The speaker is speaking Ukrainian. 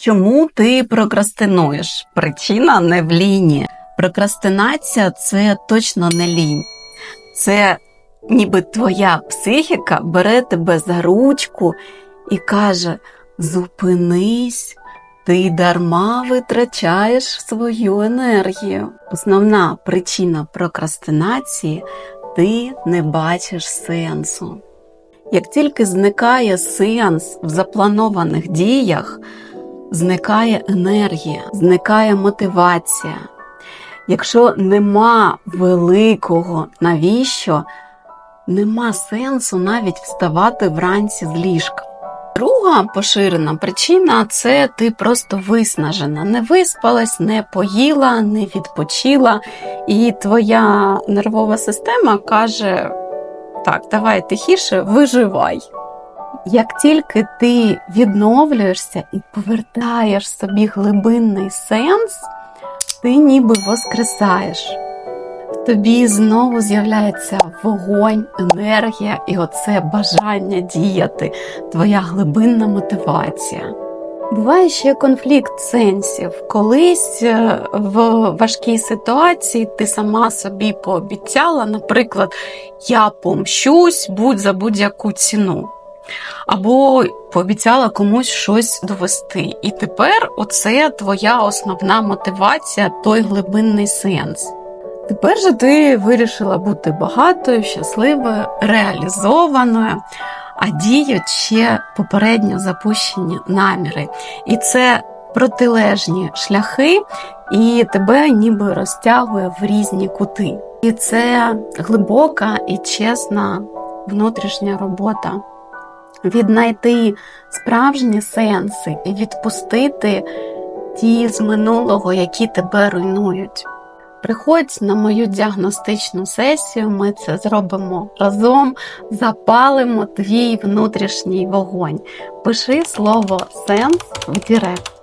Чому ти прокрастинуєш? Причина не в ліні. Прокрастинація це точно не лінь. Це ніби твоя психіка бере тебе за ручку і каже: зупинись, ти дарма витрачаєш свою енергію. Основна причина прокрастинації ти не бачиш сенсу. Як тільки зникає сенс в запланованих діях, зникає енергія, зникає мотивація. Якщо нема великого навіщо, нема сенсу навіть вставати вранці з ліжка. Друга поширена причина це ти просто виснажена, не виспалась, не поїла, не відпочила, і твоя нервова система каже: так, давай тихіше, виживай. Як тільки ти відновлюєшся і повертаєш собі глибинний сенс, ти ніби воскресаєш. В тобі знову з'являється вогонь, енергія і оце бажання діяти, твоя глибинна мотивація. Буває ще конфлікт сенсів. Колись е, в важкій ситуації ти сама собі пообіцяла, наприклад, я помщусь будь за будь-яку ціну. Або пообіцяла комусь щось довести. І тепер оце твоя основна мотивація, той глибинний сенс. Тепер же ти вирішила бути багатою, щасливою, реалізованою, а діють ще попередньо запущені наміри. І це протилежні шляхи, і тебе ніби розтягує в різні кути. І це глибока і чесна внутрішня робота. Віднайти справжні сенси і відпустити ті з минулого, які тебе руйнують. Приходь на мою діагностичну сесію, ми це зробимо разом, запалимо твій внутрішній вогонь. Пиши слово сенс в Дірект.